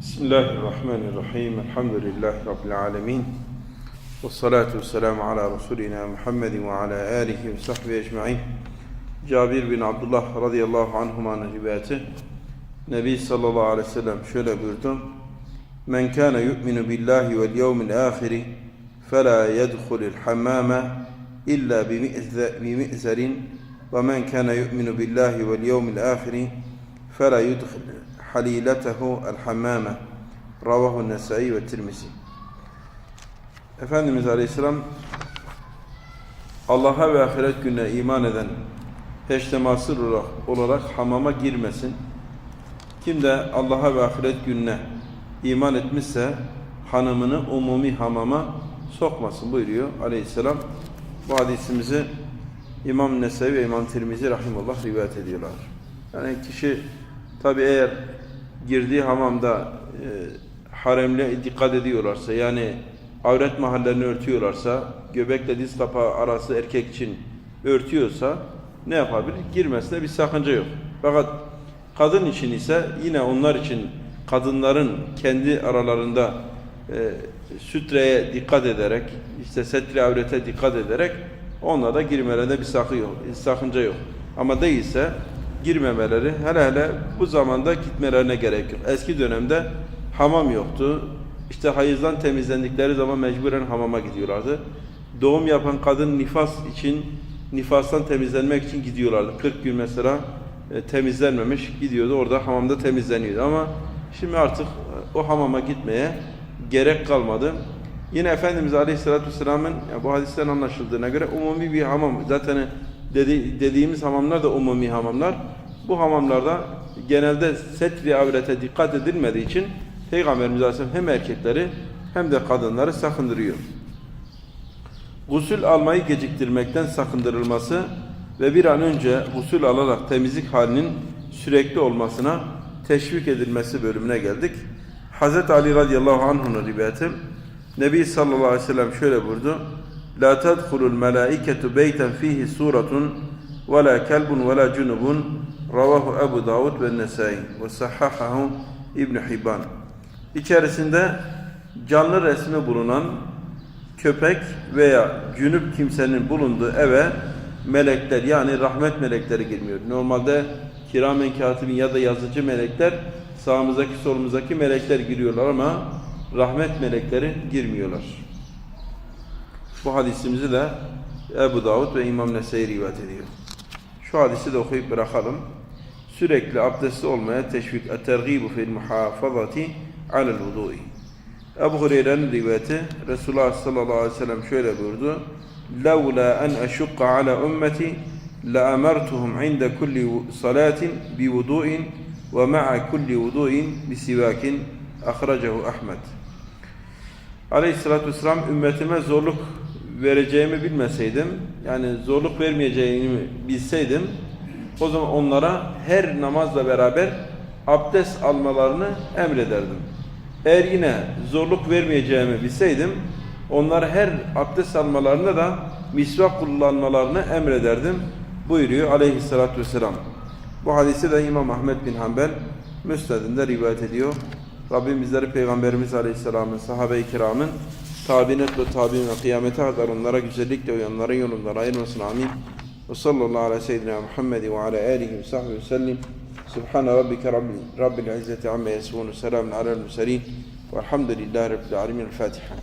Bismillahirrahmanirrahim. Elhamdülillahi Rabbil alemin. Ve salatu selamu ala Resulina Muhammedin ve ala alihi ve sahbihi ecma'in. Cabir bin Abdullah radıyallahu anhumanın rivayeti. Nebi sallallahu aleyhi ve sellem şöyle buyurdu. Men kana yu'minu billahi vel yevmil ahiri fela yedhulil hammame illa bimi'zerin ve men kana yu'minu billahi vel yevmil ahiri fela yudhulil haliletehu el hammame ravahu nesai ve tirmisi Efendimiz Aleyhisselam Allah'a ve ahiret gününe iman eden peştemasır olarak, olarak hamama girmesin. Kim de Allah'a ve ahiret gününe iman etmişse hanımını umumi hamama sokmasın buyuruyor aleyhisselam. Bu hadisimizi İmam Nesevi ve İmam Tirmizi rahimullah rivayet ediyorlar. Yani kişi tabi eğer girdiği hamamda e, haremle dikkat ediyorlarsa yani avret mahallerini örtüyorlarsa göbekle diz kapağı arası erkek için örtüyorsa ne yapabilir? Girmesine bir sakınca yok. Fakat kadın için ise yine onlar için kadınların kendi aralarında e, sütreye dikkat ederek, işte setri avrete dikkat ederek onlara da girmelerinde bir sakı yok, sakınca yok. Ama değilse girmemeleri, hele hele bu zamanda gitmelerine gerek yok. Eski dönemde hamam yoktu. İşte hayızdan temizlendikleri zaman mecburen hamama gidiyorlardı. Doğum yapan kadın nifas için nifastan temizlenmek için gidiyorlardı. 40 gün mesela e, temizlenmemiş gidiyordu. Orada hamamda temizleniyordu. Ama şimdi artık e, o hamama gitmeye gerek kalmadı. Yine Efendimiz Aleyhisselatü Vesselam'ın bu hadisten anlaşıldığına göre umumi bir hamam. Zaten dedi, dediğimiz hamamlar da umumi hamamlar. Bu hamamlarda genelde setri avrete dikkat edilmediği için Peygamberimiz Aleyhisselam hem erkekleri hem de kadınları sakındırıyor gusül almayı geciktirmekten sakındırılması ve bir an önce gusül alarak temizlik halinin sürekli olmasına teşvik edilmesi bölümüne geldik. Hz. Ali radıyallahu anh'ın rivayeti Nebi sallallahu aleyhi ve sellem şöyle buyurdu. La tadkhulul melaiketu beyten fihi suratun ve la kelbun ve la cunubun ravahu Ebu Davud ve Nesai ve sahhahahu İbn Hibban. İçerisinde canlı resmi bulunan köpek veya cünüp kimsenin bulunduğu eve melekler yani rahmet melekleri girmiyor. Normalde kiramen katibin ya da yazıcı melekler sağımızdaki solumuzdaki melekler giriyorlar ama rahmet melekleri girmiyorlar. Bu hadisimizi de Ebu Davud ve İmam Nesai rivayet ediyor. Şu hadisi de okuyup bırakalım. Sürekli abdestli olmaya teşvik et-tergibu fil muhafazati alel vudu'i. Ebu Hureyre'nin rivayeti Resulullah sallallahu aleyhi ve sellem şöyle buyurdu. لَوْلَا أَنْ أَشُقَّ عَلَى أُمَّتِي لَأَمَرْتُهُمْ عِنْدَ كُلِّ صَلَاةٍ بِوُضُوءٍ وَمَعَ كُلِّ وُضُوءٍ بِسِوَاكٍ أَخْرَجَهُ أحمد. Aleyhissalatü vesselam ümmetime zorluk vereceğimi bilmeseydim, yani zorluk vermeyeceğimi bilseydim, o zaman onlara her namazla beraber abdest almalarını emrederdim. Eğer yine zorluk vermeyeceğimi bilseydim, onlara her abdest almalarında da misvak kullanmalarını emrederdim buyuruyor aleyhissalatü vesselam. Bu hadisi de İmam Ahmet bin Hanbel Müsned'inde rivayet ediyor. Rabbim bizleri Peygamberimiz Aleyhisselam'ın, sahabe-i kiramın, tabinet ve tabi'in ve kıyamete kadar onlara güzellikle uyanlara yolundan ayırmasın. Amin. Ve sallallahu aleyhi ve seyyidina Muhammed ve ala alihi ve sahbihi ve sellim. سبحان ربك رب, رب العزة عما يصفون وسلام على المرسلين والحمد لله رب العالمين الفاتحة